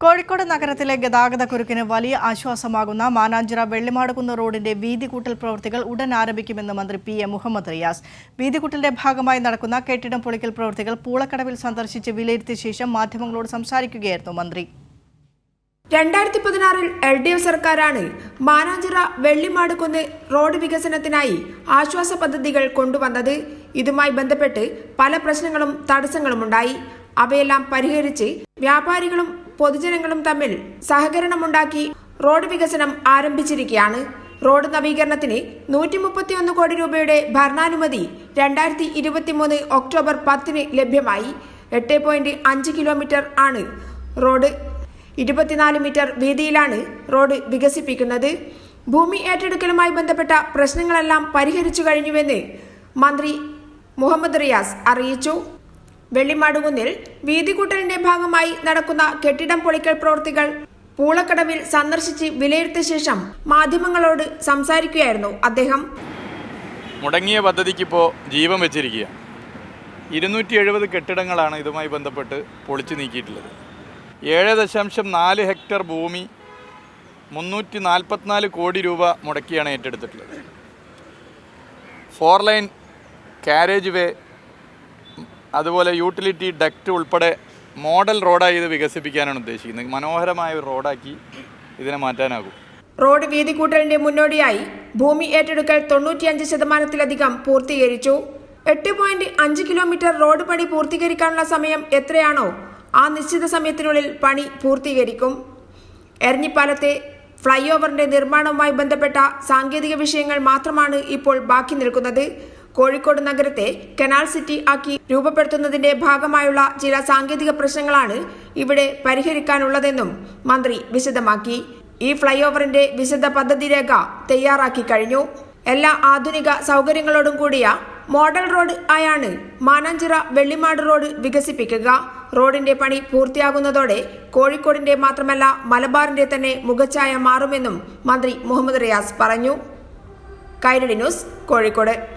കോഴിക്കോട് നഗരത്തിലെ ഗതാഗത കുരുക്കിന് വലിയ ആശ്വാസമാകുന്ന മാനാഞ്ചിറ വെള്ളിമാടുകുന്ന് റോഡിന്റെ വീതി കൂട്ടൽ പ്രവൃത്തികൾ ഉടൻ ആരംഭിക്കുമെന്ന് മന്ത്രി പി എ മുഹമ്മദ് റിയാസ്. വീതി കൂട്ടലിന്റെ ഭാഗമായി നടക്കുന്ന കെട്ടിടം പൊളിക്കൽ പ്രവൃത്തികൾ പൂളക്കടവിൽ സന്ദർശിച്ച് വിലയിരുത്തിയ ശേഷം മാധ്യമങ്ങളോട് സംസാരിക്കുകയായിരുന്നു മന്ത്രി. രണ്ടായിരത്തി പതിനാറിൽ എൽ ഡി എഫ് സർക്കാരാണ് മാനാഞ്ചിറ വെള്ളിമാടുകുന്ന് റോഡ് വികസനത്തിനായി ആശ്വാസ പദ്ധതികൾ കൊണ്ടുവന്നത്. ഇതുമായി ബന്ധപ്പെട്ട് പല പ്രശ്നങ്ങളും തടസ്സങ്ങളും ഉണ്ടായി അവയെല്ലാം പരിഹരിച്ച് വ്യാപാരികളും പൊതുജനങ്ങളും തമ്മിൽ സഹകരണമുണ്ടാക്കി റോഡ് വികസനം ആരംഭിച്ചിരിക്കുകയാണ്. റോഡ് നവീകരണത്തിന് നൂറ്റി മുപ്പത്തിയൊന്ന് കോടി രൂപയുടെ ഭരണാനുമതി രണ്ടായിരത്തി ഇരുപത്തിമൂന്ന് ഒക്ടോബർ പത്തിന് ലഭ്യമായി. എട്ട് പോയിന്റ് അഞ്ച് കിലോമീറ്റർ ആണ് റോഡ്. ഇരുപത്തിനാല് മീറ്റർ വീതിയിലാണ് റോഡ് വികസിപ്പിക്കുന്നത്. ഭൂമി ഏറ്റെടുക്കലുമായി ബന്ധപ്പെട്ട പ്രശ്നങ്ങളെല്ലാം പരിഹരിച്ചു കഴിഞ്ഞുവെന്ന് മന്ത്രി മുഹമ്മദ് റിയാസ് അറിയിച്ചു. വെള്ളിമാടുകുന്നിൽ വീതികൂട്ടലിന്റെ ഭാഗമായി നടക്കുന്ന കെട്ടിടം പൊളിക്കൽ പ്രവൃത്തികൾ പൂളക്കടവിൽ സന്ദർശിച്ച് വിലയിരുത്തിയ ശേഷം മാധ്യമങ്ങളോട് സംസാരിക്കുകയായിരുന്നു അദ്ദേഹം. മുടങ്ങിയ പദ്ധതിക്ക് പദ്ധതിക്കിപ്പോൾ ജീവൻ വെച്ചിരിക്കുക ഇരുന്നൂറ്റി എഴുപത് കെട്ടിടങ്ങളാണ് ഇതുമായി ബന്ധപ്പെട്ട് പൊളിച്ചു നീക്കിയിട്ടുള്ളത്. ഏഴ് ദശാംശം നാല് ഹെക്ടർ ഭൂമി മുന്നൂറ്റി നാൽപ്പത്തിനാല് കോടി രൂപ മുടക്കിയാണ് ഏറ്റെടുത്തിട്ടുള്ളത്. ഫോർ ലൈൻ കാരേജ് വേ അതുപോലെ യൂട്ടിലിറ്റി ഡക്റ്റ് ഉൾപ്പെടെ മോഡൽ റോഡായി ഇത് വികസിപ്പിക്കാനാണ് ഉദ്ദേശിക്കുന്നത്. മനോഹരമായ ഒരു റോഡാക്കി ഇതിനെ മാറ്റാനാകും. റോഡ് വീതി കൂട്ടലിന്റെ മുന്നോടിയായി ഭൂമി ഏറ്റെടുക്കൽ തൊണ്ണൂറ്റിയഞ്ച് ശതമാനത്തിലധികം പൂർത്തീകരിച്ചു. എട്ട് പോയിന്റ് അഞ്ച് കിലോമീറ്റർ റോഡ് പണി പൂർത്തീകരിക്കാനുള്ള സമയം എത്രയാണോ ആ നിശ്ചിത സമയത്തിനുള്ളിൽ പണി പൂർത്തീകരിക്കും. എരഞ്ഞിപ്പാലത്തെ ഫ്ലൈ ഓവറിന്റെ നിർമ്മാണവുമായി ബന്ധപ്പെട്ട സാങ്കേതിക വിഷയങ്ങൾ മാത്രമാണ് ഇപ്പോൾ ബാക്കി നിൽക്കുന്നത്. കോഴിക്കോട് നഗരത്തെ കനാൽ സിറ്റി ആക്കി രൂപപ്പെടുത്തുന്നതിന്റെ ഭാഗമായുള്ള ചില സാങ്കേതിക പ്രശ്നങ്ങളാണ് ഇവിടെ പരിഹരിക്കാനുള്ളതെന്നും മന്ത്രി വിശദമാക്കി. ഈ ഫ്ലൈ ഓവറിന്റെ വിശദ പദ്ധതി രേഖ തയ്യാറാക്കി കഴിഞ്ഞു. എല്ലാ ആധുനിക സൗകര്യങ്ങളോടും കൂടിയ മോഡൽ റോഡ് ആയാണ് മാനാഞ്ചിറ വെള്ളിമാട് റോഡ് വികസിപ്പിക്കുക. റോഡിന്റെ പണി പൂർത്തിയാകുന്നതോടെ കോഴിക്കോടിന്റെ മാത്രമല്ല മലബാറിന്റെ തന്നെ മുഖച്ഛായ മാറുമെന്നും മന്ത്രി മുഹമ്മദ് റിയാസ് പറഞ്ഞു. കൈരളി ന്യൂസ് കോഴിക്കോട്.